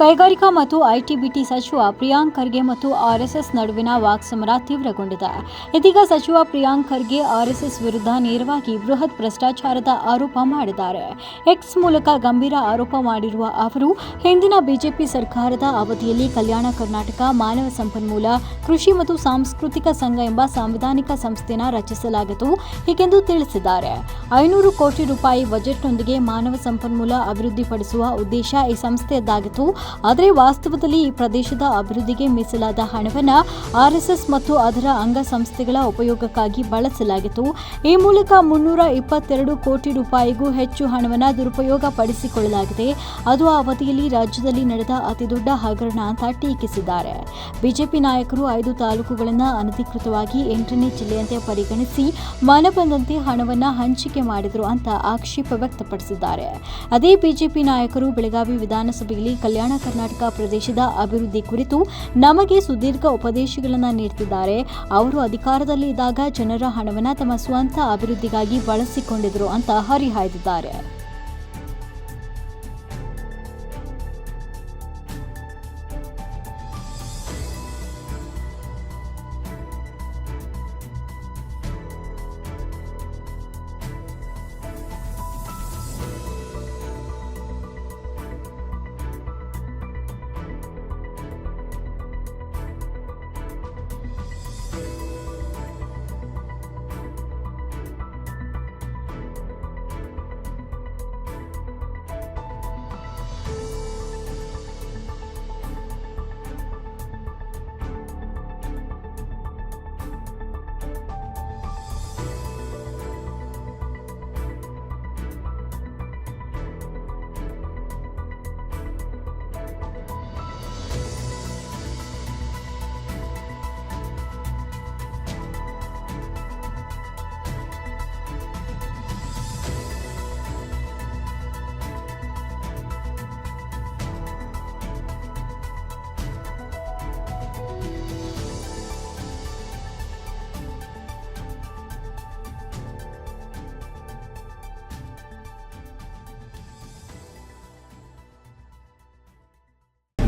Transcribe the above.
ಕೈಗಾರಿಕಾ ಮತ್ತು ಐಟಿಬಿಟಿ ಸಚಿವ ಪ್ರಿಯಾಂಕ್ ಖರ್ಗೆ ಮತ್ತು ಆರ್ಎಸ್ಎಸ್ ನಡುವಿನ ವಾಕ್ಸಮರ ತೀವ್ರಗೊಂಡಿದೆ. ಇದೀಗ ಸಚಿವ ಪ್ರಿಯಾಂಕ್ ಖರ್ಗೆ ಆರ್ಎಸ್ಎಸ್ ವಿರುದ್ಧ ನೇರವಾಗಿ ಬೃಹತ್ ಭ್ರಷ್ಟಾಚಾರದ ಆರೋಪ ಮಾಡಿದ್ದಾರೆ. ಎಕ್ಸ್ ಮೂಲಕ ಗಂಭೀರ ಆರೋಪ ಮಾಡಿರುವ ಅವರು, ಹಿಂದಿನ ಬಿಜೆಪಿ ಸರ್ಕಾರದ ಅವಧಿಯಲ್ಲಿ ಕಲ್ಯಾಣ ಕರ್ನಾಟಕ, ಮಾನವ ಸಂಪನ್ಮೂಲ, ಕೃಷಿ ಮತ್ತು ಸಾಂಸ್ಕೃತಿಕ ಸಂಘ ಎಂಬ ಸಾಂವಿಧಾನಿಕ ಸಂಸ್ಥೆನ ರಚಿಸಲಾಗಿತ್ತು ಹೀಗೆಂದು ತಿಳಿಸಿದ್ದಾರೆ. ಐನೂರು ಕೋಟಿ ರೂಪಾಯಿ ಬಜೆಟ್ನೊಂದಿಗೆ ಮಾನವ ಸಂಪನ್ಮೂಲ ಅಭಿವೃದ್ಧಿಪಡಿಸುವ ಉದ್ದೇಶ ಈ ಸಂಸ್ಥೆಯದ್ದಾಗಿತ್ತು. ಆದರೆ ವಾಸ್ತವದಲ್ಲಿ ಈ ಪ್ರದೇಶದ ಅಭಿವೃದ್ಧಿಗೆ ಮೀಸಲಾದ ಹಣವನ್ನು ಆರ್ಎಸ್ಎಸ್ ಮತ್ತು ಅದರ ಅಂಗಸಂಸ್ಥೆಗಳ ಉಪಯೋಗಕ್ಕಾಗಿ ಬಳಸಲಾಗಿತ್ತು. ಈ ಮೂಲಕ ಮುನ್ನೂರ ಇಪ್ಪತ್ತೆರಡು ಕೋಟಿ ರೂಪಾಯಿಗೂ ಹೆಚ್ಚು ಹಣವನ್ನು ದುರುಪಯೋಗ ಪಡಿಸಿಕೊಳ್ಳಲಾಗಿದೆ ಅದು ಆ ಅವಧಿಯಲ್ಲಿ ರಾಜ್ಯದಲ್ಲಿ ನಡೆದ ಅತಿದೊಡ್ಡ ಹಗರಣ ಅಂತ ಟೀಕಿಸಿದ್ದಾರೆ. ಬಿಜೆಪಿ ನಾಯಕರು ಐದು ತಾಲೂಕುಗಳನ್ನು ಅನಧಿಕೃತವಾಗಿ ಎಂಟನೇ ಜಿಲ್ಲೆಯಂತೆ ಪರಿಗಣಿಸಿ ಮನ ಬಂದಂತೆ ಹಣವನ್ನು ಹಂಚಿಕೆ ಮಾಡಿದರು ಅಂತ ಆಕ್ಷೇಪ ವ್ಯಕ್ತಪಡಿಸಿದ್ದಾರೆ. ಅದೇ ಬಿಜೆಪಿ ನಾಯಕರು ಬೆಳಗಾವಿ ವಿಧಾನಸಭೆಯಲ್ಲಿ ಕಲ್ಯಾಣ ಕರ್ನಾಟಕ ಪ್ರದೇಶದ ಅಭಿವೃದ್ಧಿ ಕುರಿತು ನಮಗೆ ಸುದೀರ್ಘ ಉಪದೇಶಗಳನ್ನು ನೀಡುತ್ತಿದ್ದಾರೆ ಅವರು ಅಧಿಕಾರದಲ್ಲಿ ಇದ್ದಾಗ ಜನರ ಹಣವನ್ನು ತಮ್ಮ ಸ್ವಂತ ಅಭಿವೃದ್ಧಿಗಾಗಿ ಬಳಸಿಕೊಂಡಿದ್ರು ಅಂತ ಹರಿಹಾಯ್ದಿದ್ದಾರೆ.